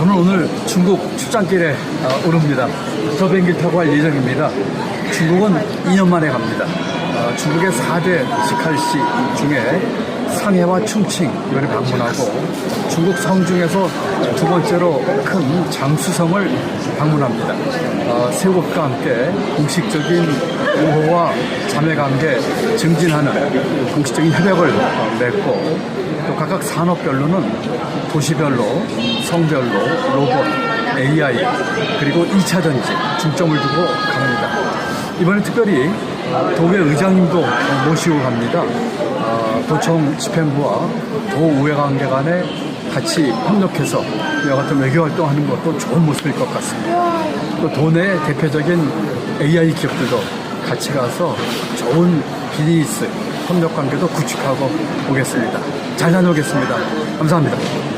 저는 오늘 중국 출장길에 어, 오릅니다. 저 비행기 타고 갈 예정입니다. 중국은 2년 만에 갑니다. 어, 중국의 4대 직할시 중에 상해와 충칭 이번에 방문하고 중국 성 중에서 두 번째로 큰 장수성을 방문합니다. 어, 세국과 함께 공식적인 우호와 자매관계 증진하는 공식적인 협약을 어, 맺고 또 각각 산업별로는 도시별로, 성별로, 로봇, AI, 그리고 2차 전지 중점을 두고 갑니다. 이번에 특별히 도의 의장님도 모시고 갑니다. 어, 도청 집행부와 도우회관계 간에 같이 협력해서 이와 같은 외교 활동하는 것도 좋은 모습일 것 같습니다. 또 도내 대표적인 AI 기업들도 같이 가서 좋은 비즈니스 협력 관계도 구축하고 오겠습니다. 잘 다녀오겠습니다. 감사합니다.